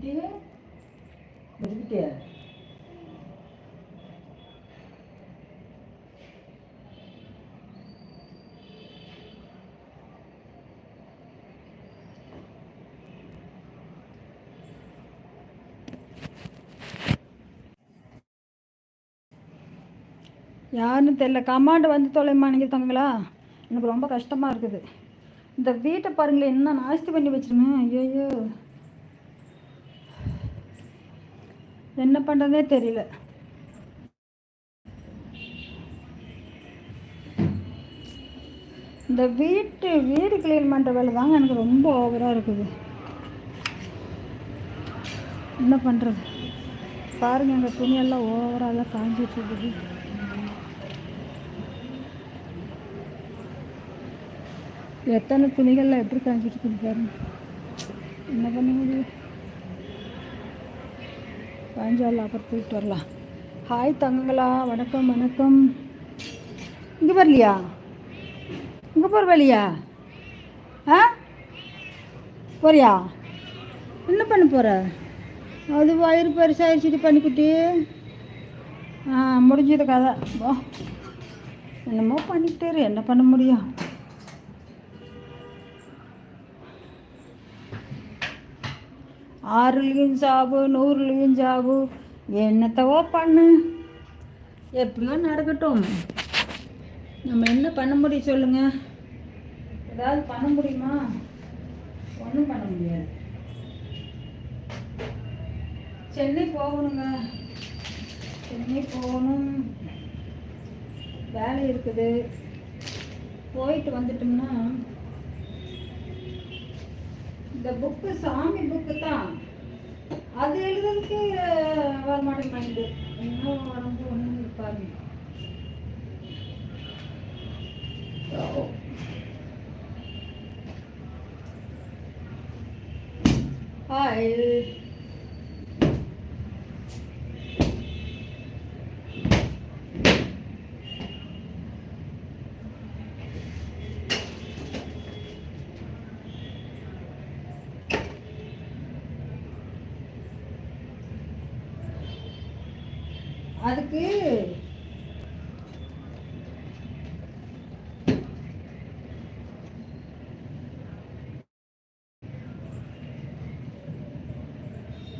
குட்டி விட்டுட்டியா யாருன்னு தெரில கமாண்டு வந்து தொலைமா நீங்கள் தங்களா எனக்கு ரொம்ப கஷ்டமாக இருக்குது. இந்த வீட்டை பாருங்களேன் என்ன நாஸ்தி பண்ணி வச்சிருங்க ஐயோ என்ன பண்ணுறதே தெரியல. இந்த வீட்டு வீடு க்ளீன் பண்ணுற வேலை தாங்க எனக்கு ரொம்ப ஓவராக இருக்குது. என்ன பண்ணுறது பாருங்கள் எங்கள் துணியெல்லாம் ஓவராக காஞ்சிட்டு இருக்குது. எத்தனை துணிகள்லாம் எப்படி காஞ்சிட்டு இருக்குது பாருங்க. என்ன பண்ண முடியும்? பாஞ்சாலில் அப்புறம் போயிட்டு வரலாம். ஹாய் தங்கங்களா வணக்கம் வணக்கம். இங்கே வரலையா இங்கே போகிற வழியா? ஆ? போறியா? என்ன பண்ண போகிற அது வயிறு பெருசாகிடுச்சு பண்ணிக்குட்டி ஆ முடிஞ்சது கதை. என்னமோ பண்ணிக்கிட்டே என்ன பண்ண முடியும்? ஆறுலேயும் சாவு நூறுலேயும் சாவு. என்னத்தவோ பண்ணு. எப்படியோ நடக்கட்டும். நம்ம என்ன பண்ண முடியும் சொல்லுங்க. ஏதாவது பண்ண முடியுமா? ஒன்றும் பண்ண முடியாது. சென்னை போகணுங்க. சென்னை போகணும். வேலை இருக்குது. போயிட்டு வந்துட்டோம்னா இந்த புக்கு சாமி புக்கு தான். அது எழுதுறதுக்கு வர மாட்டேங்குது இன்னும் வரம்பு ஒன்றும் இருப்பாரு ஹாய் அதுக்கு